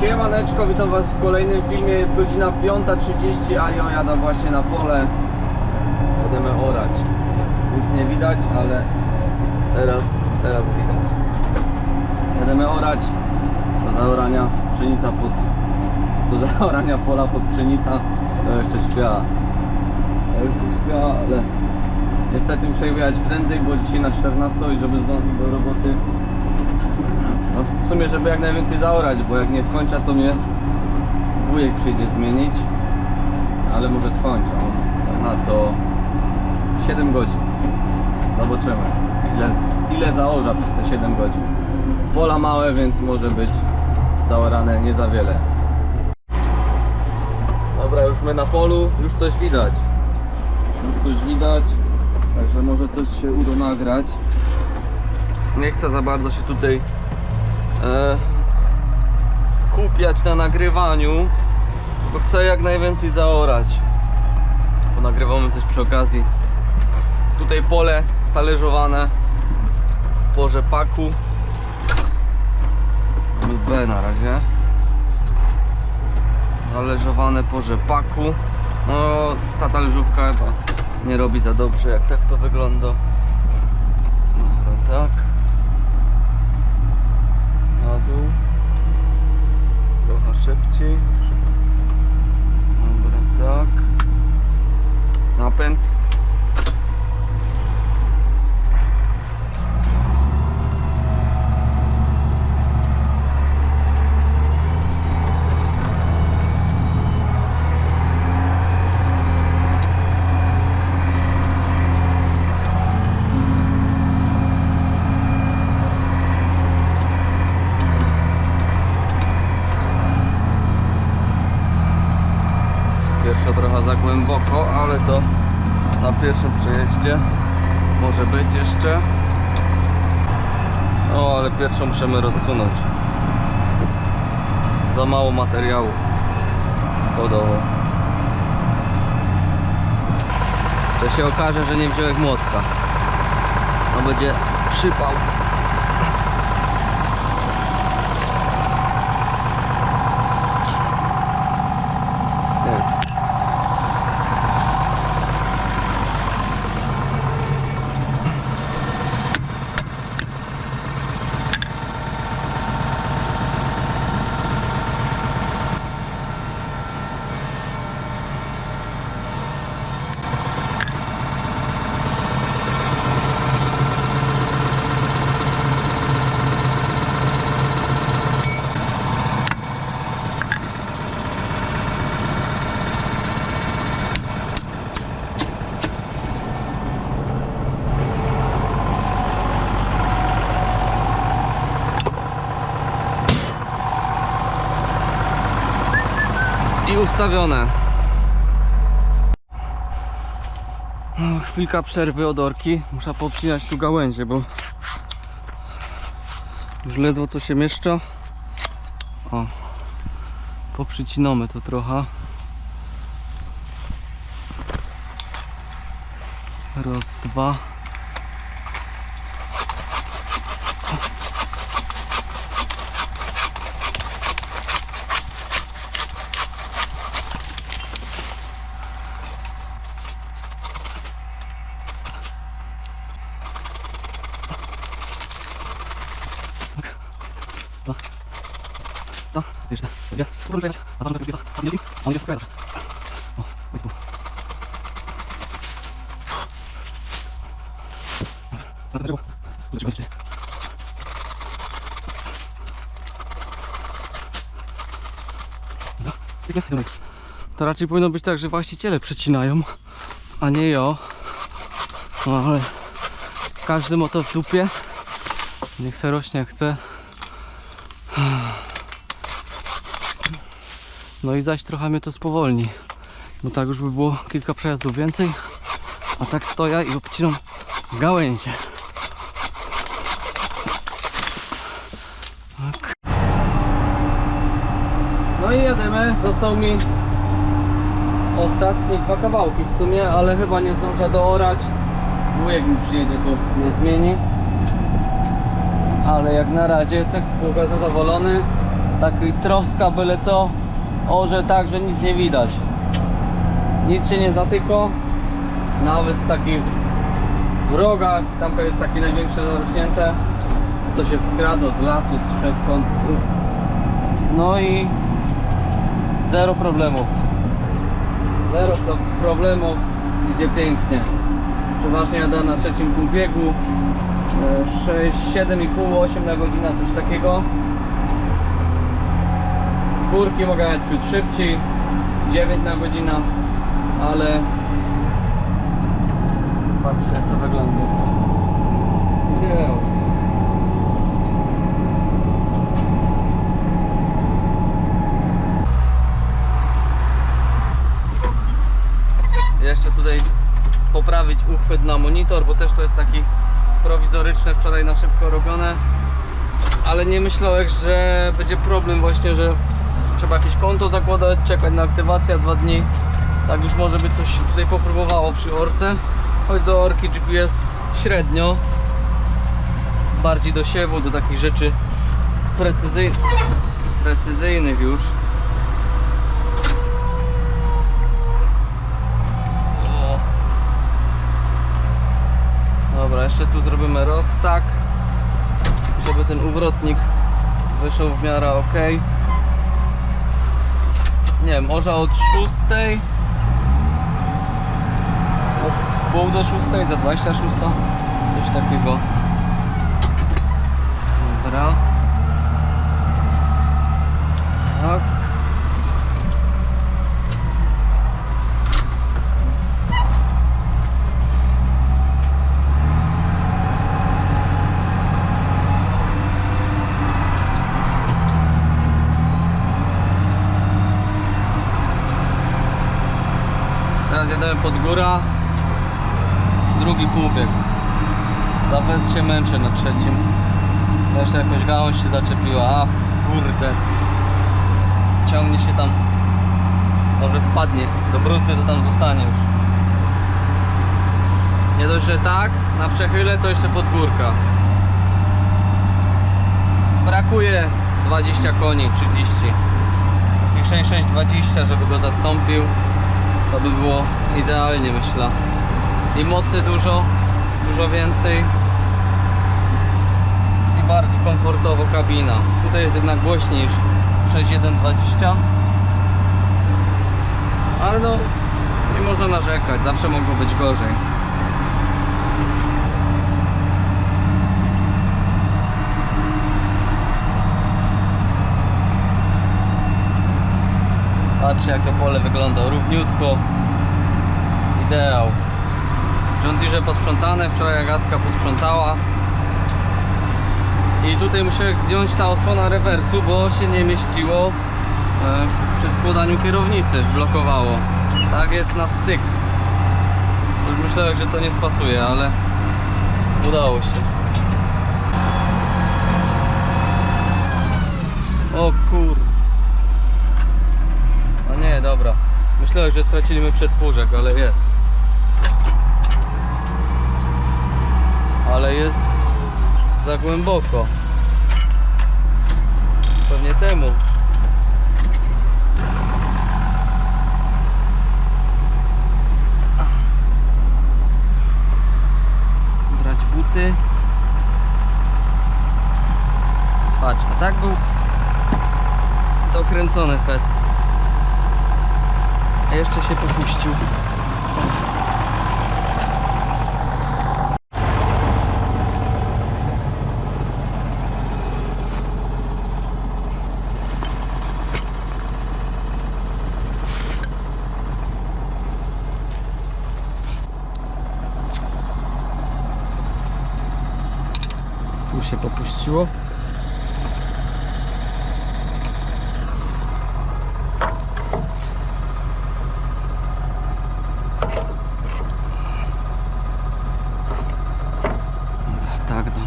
Siemaneczko, witam was w kolejnym filmie. Jest godzina 5.30, a ja jadę właśnie na pole. Będziemy orać. Nic nie widać, ale teraz, teraz widać. Będziemy orać do zaorania pszenica pod do zaorania pola pod pszenica. To jeszcze śpia. To jeszcze śpia, ale niestety muszę jechać prędzej, bo dzisiaj na 14 i żeby zdążyć do roboty. No, w sumie, żeby jak najwięcej zaorać, bo jak nie skończę, to mnie wujek przyjdzie zmienić. Ale może skończę. On na to 7 godzin. Zobaczymy, ile, ile zaorza przez te 7 godzin. Pola małe, więc może być zaorane nie za wiele. Dobra, już my na polu, już coś widać. Już coś widać, także może coś się uda nagrać. Nie chcę za bardzo się tutaj e, skupiać na nagrywaniu, bo chcę jak najwięcej zaorać. Ponagrywamy coś przy okazji. Tutaj pole talerzowane po rzepaku. B na razie. Talerzowane po rzepaku. No, ta talerzówka chyba nie robi za dobrze, jak tak to wygląda. Dobra, tak. Na dół. Trochę szybciej. Dobra, tak. Napęd. Pierwsza trochę za głęboko, ale to na pierwszym przejeździe może być jeszcze. O, ale pierwszą musimy rozsunąć. Za mało materiału kodowo. To się okaże, że nie wziąłem młotka. To będzie przypał. Jest. i ustawione. O, chwilka przerwy od orki. Muszę popcinać tu gałęzie, bo już ledwo co się mieszcza. O, poprzycinamy to trochę. Raz, dwa. To raczej powinno być tak, że właściciele przecinają, a nie ja. No ale każdy ma to w dupie. Niech se rośnie jak chce. No i zaś trochę mnie to spowolni. Bo tak już by było kilka przejazdów więcej. A tak stoję i obcinam gałęzie. Tak. No i jedziemy. Został mi ostatnie dwa kawałki w sumie, ale chyba nie zdążę doorać. Wujek mi przyjedzie, to nie zmieni. Ale jak na razie jestem połowy zadowolony. Taki troska byle co, orze tak, że nic nie widać. Nic się nie zatyko, nawet w takich wrogach, tam jest takie największe zarośnięte, to się wkrada z lasu, z wszystkąd. No i zero problemów. Zero pro problemów, idzie pięknie. Przeważnie jada na trzecim pół biegu. 6, 7,5, 8 na godzinę, coś takiego. Z górki mogę jechać ciut szybciej, 9 na godzinę, ale patrzcie jak to wygląda. Nie. Jeszcze tutaj poprawić uchwyt na monitor, bo też to jest taki prowizoryczne, wczoraj na szybko robione. Ale nie myślałem, że będzie problem właśnie, że trzeba jakieś konto zakładać, czekać na aktywację dwa dni. Tak już może by coś się tutaj popróbowało przy orce. Choć do orki GPS średnio. Bardziej do siewu, do takich rzeczy precyzyjnych, precyzyjnych już. Dobra, jeszcze tu zrobimy roztak, żeby ten uwrotnik wyszedł w miarę ok. Nie wiem, może od 6 od pół do 6, za 26 coś takiego. Dobra. Tak. Jadłem pod góra, drugi półbieg. Za bez się męczę na trzecim. Jeszcze jakoś gałąź się zaczepiła. A kurde. Ciągnie się tam. Może wpadnie. Do bruzdy to tam zostanie już. Nie dość, że tak, na przechyle to jeszcze pod górka. Brakuje z 20 koni, 30. Taki 6620, żeby go zastąpił. To by było idealnie myślę. I mocy dużo, dużo więcej. I bardziej komfortowo kabina. Tutaj jest jednak głośniej niż 6120. Ale no, nie można narzekać, zawsze mogło być gorzej. Patrzcie jak to pole wygląda, równiutko. Ideał. John Deere posprzątane, wczoraj Agatka posprzątała. I tutaj musiałem zdjąć ta osłona rewersu, bo się nie mieściło e, przy składaniu kierownicy, blokowało. Tak jest na styk. Już myślałem, że to nie spasuje, ale udało się. O kur... Dobra. Myślałem, że straciliśmy przedpórzek, ale jest. Ale jest za głęboko. Pewnie temu. Popuścił. Tu się popuściło. Dobra, Tak, damy.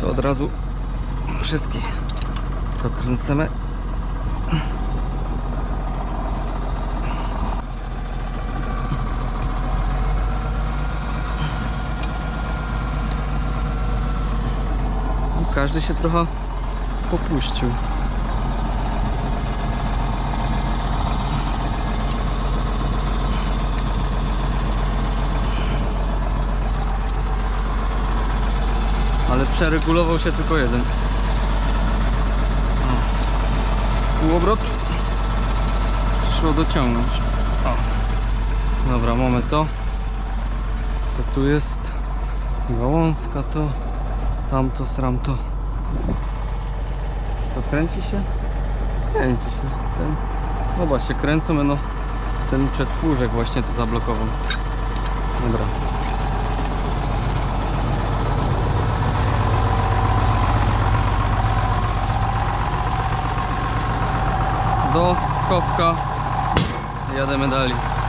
To od razu Wszystkie dokręcamy. Każdy się trochę popuścił. Ale przeregulował się tylko jeden. O. Półobrot. Przyszło dociągnąć. O. Dobra, mamy to. Co tu jest? Gałązka to. Tamto, sramto. Co, kręci się? Kręci się. Ten... No właśnie, kręcą, no ten przetwórzek właśnie to zablokował. Dobra. Do schowka. Jademy dalej.